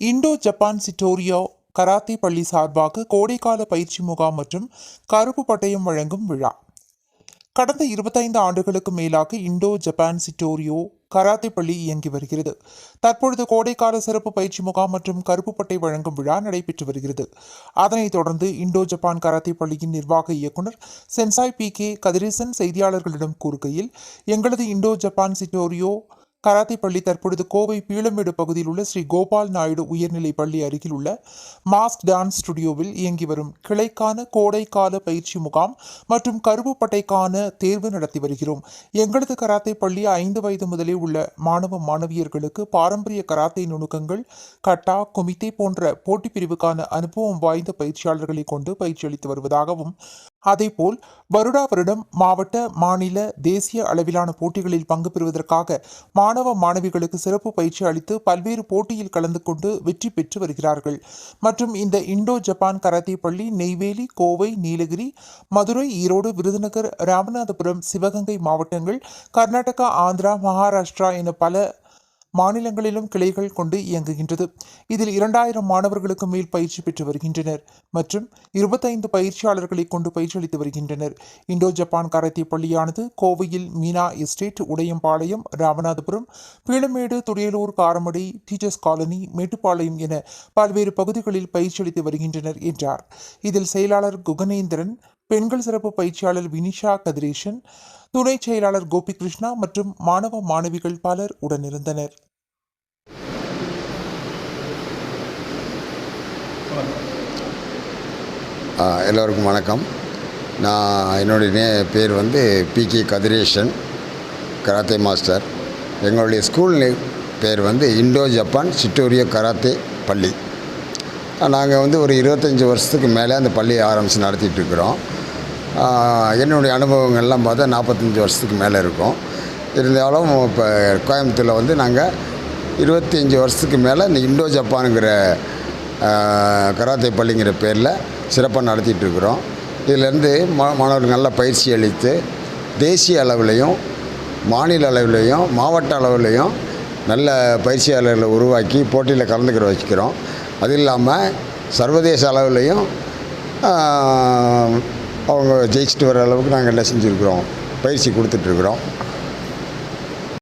Indo Japan சிட்டோரியோ karate பள்ளி சார்பாக கோடைக்கால பயிற்சி முகாம் மற்றும் கருப்பு பட்டயம் வழங்கும் விழா. கடந்த இருபத்தைந்து ஆண்டுகளுக்கு மேலாக இண்டோ ஜப்பான் சிட்டோரியோ கராத்தே பள்ளி இயங்கி வருகிறது. தற்பொழுது கோடைக்கால சிறப்பு பயிற்சி முகாம் மற்றும் கருப்பு பட்டை வழங்கும் விழா நடைபெற்று வருகிறது. அதனைத் தொடர்ந்து இண்டோ ஜப்பான் கராத்தே பள்ளியின் நிர்வாக இயக்குனர் சென்சாய் பி கே கதிரேசன் செய்தியாளர்களிடம் கூறுகையில் எங்களது இண்டோ ஜப்பான் சிட்டோரியோ கராத்தே பள்ளி தற்பொழுது கோவை பீளமேடு பகுதியில் உள்ள ஸ்ரீ கோபால் நாயுடு உயர்நிலைப் பள்ளி அருகில் உள்ள மாஸ்க் டான்ஸ் ஸ்டுடியோவில் இயங்கி வரும் கிளைக்கான கோடைக்கால பயிற்சி முகாம் மற்றும் கருப்புப்பட்டைக்கான தேர்வு நடத்தி வருகிறோம். எங்களது கராத்தே பள்ளி ஐந்து வயது முதலே உள்ள மாணவ மாணவியர்களுக்கு பாரம்பரிய கராத்தே நுணுக்கங்கள் கட்டா குமித்தே போன்ற போட்டி பிரிவுக்கான அனுபவம் வாய்ந்த பயிற்சியாளர்களை கொண்டு பயிற்சி அளித்து வருவதாகவும் அதேபோல் வருடா வருடம் மாவட்ட மாநில தேசிய அளவிலான போட்டிகளில் பங்கு பெறுவதற்காக மாணவ மாணவிகளுக்கு சிறப்பு பயிற்சி அளித்து பல்வேறு போட்டியில் கலந்து கொண்டு வெற்றி பெற்று வருகிறார்கள். மற்றும் இந்த இண்டோ ஜப்பான் கராத்தே பள்ளி நெய்வேலி கோவை நீலகிரி மதுரை ஈரோடு விருதுநகர் ராமநாதபுரம் சிவகங்கை மாவட்டங்கள் கர்நாடகா ஆந்திரா மகாராஷ்டிரா என பல மாநிலங்களிலும் கிளைகள் கொண்டு இயங்குகின்றது. இதில் இரண்டாயிரம் மாணவர்களுக்கு மேல் பயிற்சி பெற்று வருகின்றனர் மற்றும் இருபத்தைந்து பயிற்சியாளர்களை கொண்டு பயிற்சி அளித்து வருகின்றனர். இந்தோ ஜப்பான் கராத்தே பள்ளியானது கோவையில் Meena estate Udaiyampalayam Ramanathapuram Peelamedu Thudiyalur Karamadai teachers colony Mettupalayam என பல்வேறு பகுதிகளில் பயிற்சி அளித்து வருகின்றனர் என்றார். இதில் செயலாளர் குகனேந்திரன் பெண்கள் சிறப்பு பயிற்சியாளர் வினிஷா கதிரேஷன் துணை செயலாளர் கோபிகிருஷ்ணா மற்றும் மாணவ மாணவிகள் பலர் உடனிருந்தனர். எல்லோருக்கும் வணக்கம். நான் என்னுடைய பேர் வந்து P. K. Kathiresan karate master. எங்களுடைய ஸ்கூல் பேர் வந்து இண்டோ ஜப்பான் சிட்டோரியோ கராத்தே பள்ளி. நாங்கள் வந்து ஒரு இருபத்தஞ்சி வருஷத்துக்கு மேலே அந்த பள்ளியை ஆரம்பித்து நடத்திட்டு இருக்கிறோம். என்னுடைய அனுபவங்கள்லாம் பார்த்தா நாற்பத்தஞ்சி வருஷத்துக்கு மேலே இருக்கும். இருந்தாலும் இப்போ கோயம்புத்தூரில் வந்து நாங்கள் இருபத்தஞ்சி வருஷத்துக்கு மேலே இந்த இண்டோ ஜப்பானுங்கிற கராத்தே பள்ளிங்கிற பேரில் சிறப்பாக நடத்திட்டு இருக்கிறோம். இதிலேருந்து மா மாணவர்கள் நல்ல பயிற்சி அளித்து தேசிய அளவுலேயும் மாநில அளவுலேயும் மாவட்ட அளவுலேயும் நல்ல பயிற்சியாளர்களை உருவாக்கி போட்டியில் கலந்துக்கிற வச்சுக்கிறோம். அது இல்லாமல் சர்வதேச அளவுலேயும் அவங்க ஜெயிச்சுட்டு வர அளவுக்கு நாங்கள் என்ன செஞ்சுருக்குறோம். பயிற்சி கொடுத்துட்ருக்குறோம்